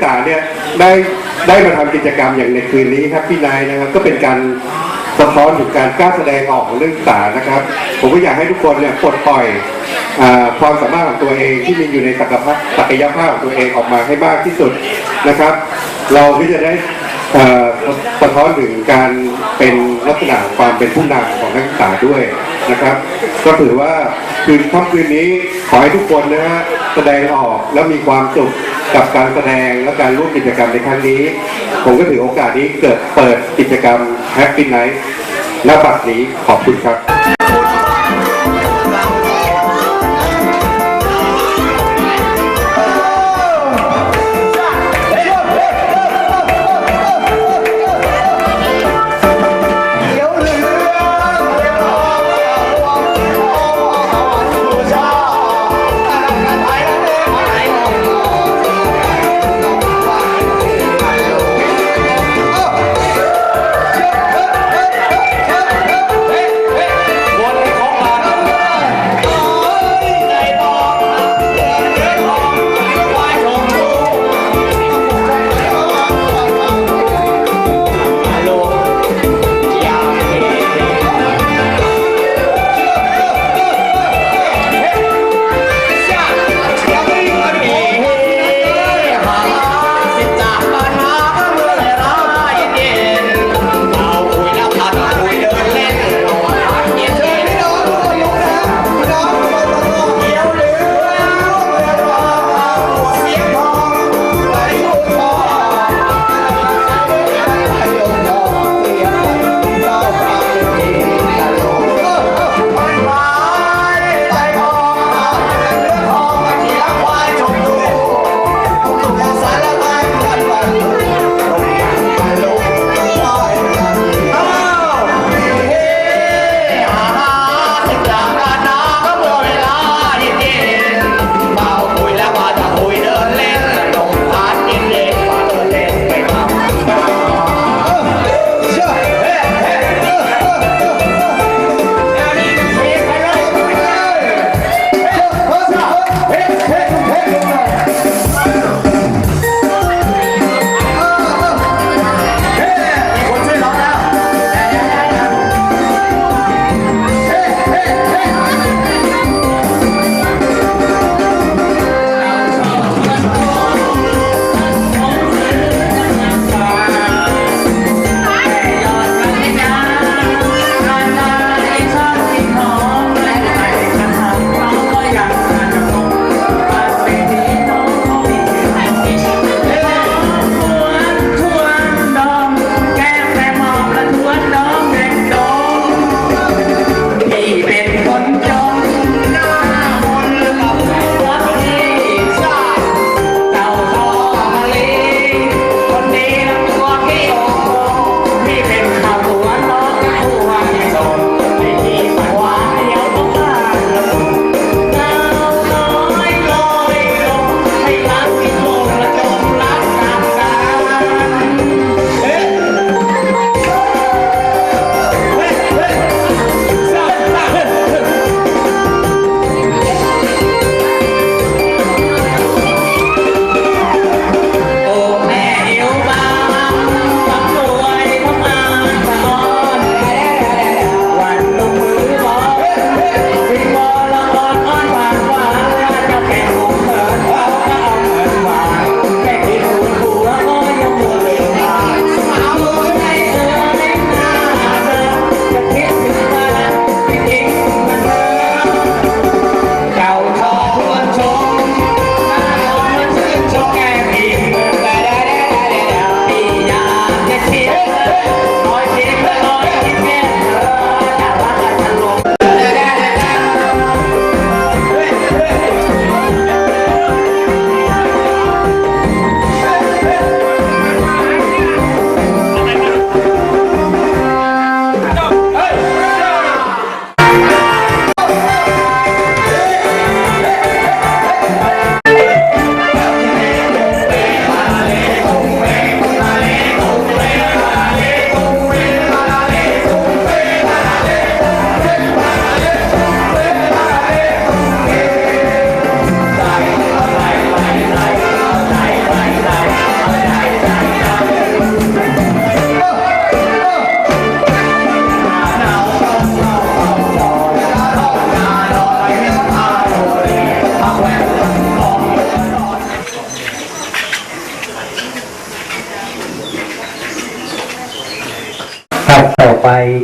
ศึกษาเนี่ยได้ได้มาทำกิจกรรมอย่างในคืนนี้ครับพี่นายนะครับก็เป็นการสะท้อนถึงการกล้าแสดงออกของนักศึกษานะครับ ผมก็อยากให้ทุกคนเนี่ยปลดปล่อยอความสามารถของตัวเองที่มีอยู่ในศักยภาพศักยภาพของตัวเองออกมาให้มากที่สุดนะครับ เราก็จะได้สะท้อนถึงการเป็นลักษณะความเป็นผู้นำของนักศึกษาด้วยนะครับ ก็ถือว่าคืนค่ำคืนนี้ขอให้ทุกคนนะฮะ แสดงออกแล้วมีความสุขกับการแสดงและการร่วมกิจกรรมในครั้งนี้ ผมก็ถือโอกาสนี้เกิดเปิดกิจกรรม Happy Night ณบัดนี้ขอบคุณครับ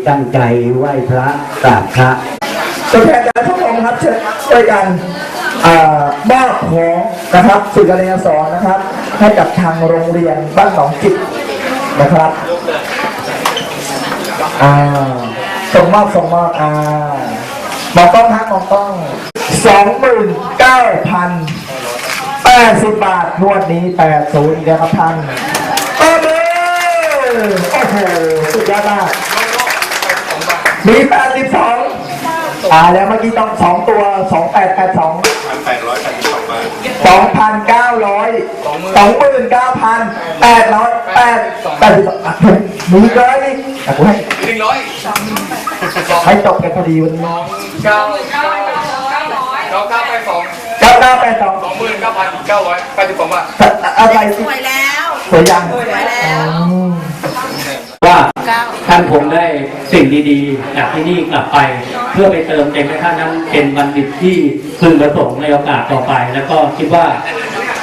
ตั้งใจไหว้พระกราบพระตัวแทนการทุกองค์ครับเชิญช่วยกันอ่ามอบของนะครับสื่อการเรียนสอนนะครับ ให้กับทางโรงเรียนบ้านหนองจิตนะครับอ่าส่งมอบส่งมอบอ่ามองกล้องครับมองกล้องสองหมื่นเก้าพันแปดสิบบาทงวดนี้แปดศูนย์อีกแล้วครับท่านโอ้โหโอ้โหสุดยอดมาก มีแปดสิบสองอ่าแล้วเมื่อกี้ต้องสองตัวสองแปดแปดสองสองพันเก้าร้อยสองหมื่นเก้าพันแปดร้อยแปดแปดสิบสองอะมีอีกร้อยนี่อะกูให้หนึ่งร้อยให้จบกันพอดีวันนี้เก้าเก้าเก้าเก้าแปดสองเก้าเก้าแปดสองสองหมื่นเก้าพันเก้าร้อยแปดสิบสองบาทอะไรสวยแล้วสวยยังสวยแล้วอืม ว่าท่านคงได้สิ่งดีๆ จากที่นี่กลับไป เพื่อไปเติมเต็มให้ท่านนั้นเป็นบัณฑิตที่พึงประสงค์ในโอกาสต่อไป แล้วก็คิดว่า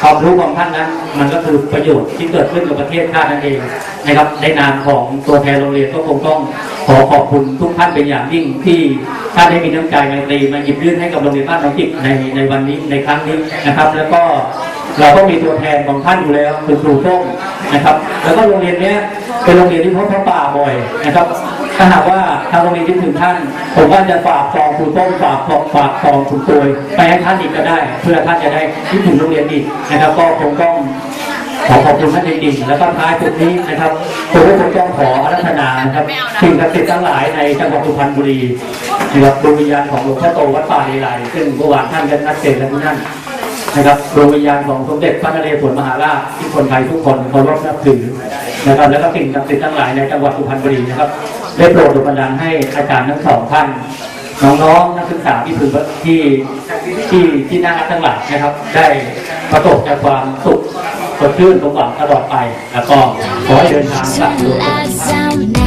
ความรู้ของท่านนั้น มันก็คือประโยชน์ที่เกิดขึ้นกับประเทศชาตินั่นเองนะครับในนามของตัวแทนโรงเรียนก็คงต้องขอขอบคุณทุกท่านเป็นอย่างยิ่งที่ท่านได้มีน้ำใจไมตรีมาหยิบยื่นให้กับโรงเรียนบ้านน้องจิกในในวันนี้ในครั้งนี้นะครับ แล้วก็เราก็มีตัวแทนของท่านอยู่แล้วคือครูส้มนะครับ แล้วก็โรงเรียนเนี้ย เป็นโรงเรียนที่พบพระป่าบ่อยนะครับ ถ้าหากว่าทางโรงเรียนที่ถึงท่าน ผมก็จะฝากซองครูส้มฝากฝากฝากซองคุณตัวยไปให้ท่านอีกก็ได้ เพื่อท่านจะได้คิดถึงโรงเรียนอีกนะครับ ก็คงต้องขอขอบคุณท่านจริงๆแล้วก็ท้ายจุดนี้นะครับผมก็คงต้องขออารัธนานะครับสิ่งศักดิ์สิทธิ์ทั้งหลายในจังหวัดสุพรรณบุรีนะครับดวงวิญญาณของหลวงพ่อโตวัดป่าเลไลซึ่งเมื่อวานท่านก็นัดเจนแล้วที่นั่นนะครับดวงวิญญาณของสมเด็จพระนเรศวรมหาราชที่คนไทยทุกคนเคารพนับถือ นะครับ แล้วก็สิ่งศักดิ์สิทธิ์ทั้งหลายในจังหวัดสุพรรณบุรีนะครับ ได้โปรดดลบันดาลให้อาจารย์ทั้งสองท่านน้องๆนักศึกษาที่พึงที่ที่ที่น่ารักทั้งหลายนะครับ ได้ประสบจากความสุขสดชื่นสมหวังตลอดไป แล้วก็ขอให้เดินทางกลับ Turn